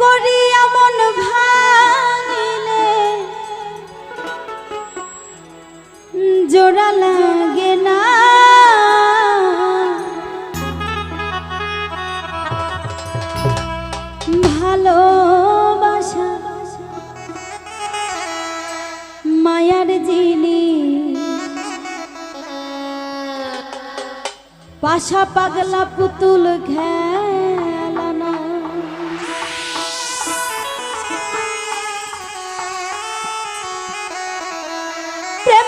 করি এমন ভাঙিলে। জোড়া লাগে না। ভালোবাসা মায়ার জিনিস পাশা পাগলা পুতুল খেলানা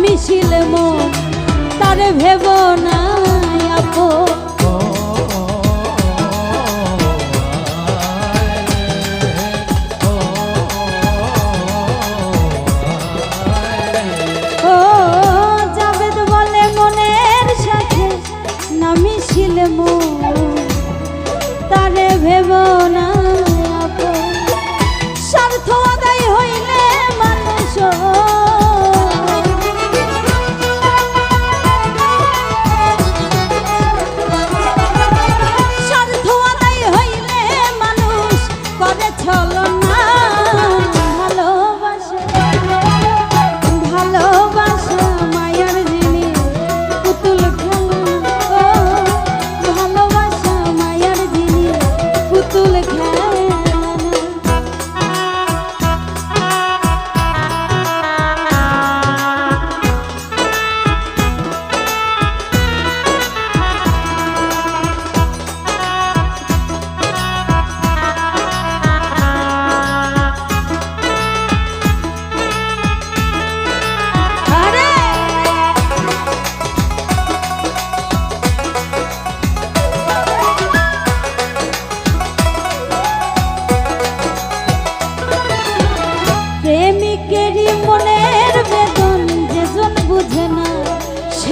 মিছিল মন তারে ভেব না।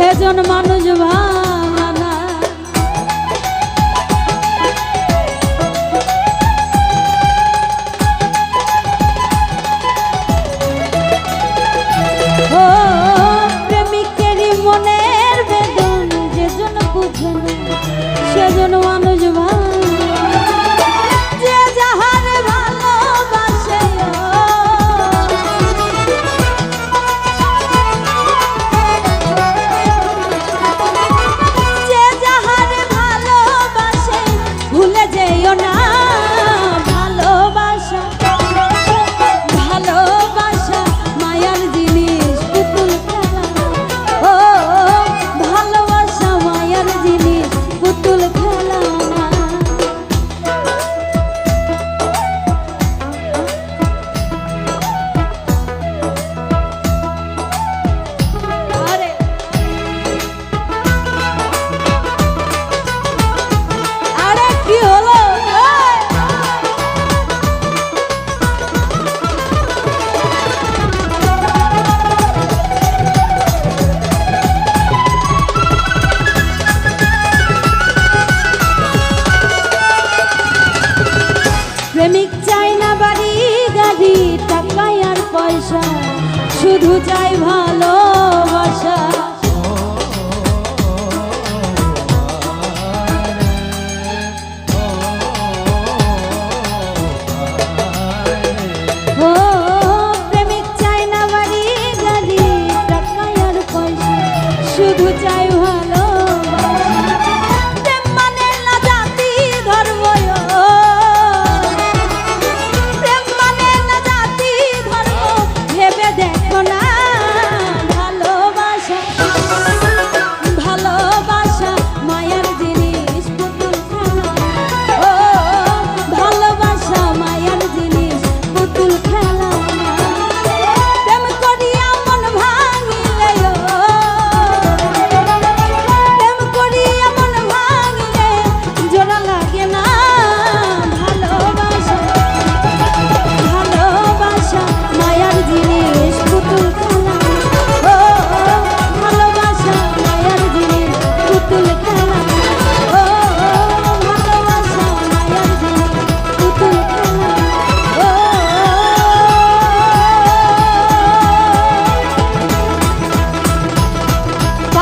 সেজন মানুষ ভাবানা ও প্রেমিকেরই মনের বেদন যেজন বুঝনা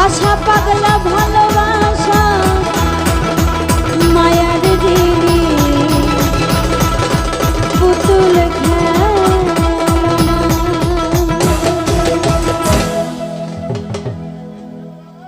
আশা পাগলা ভালো।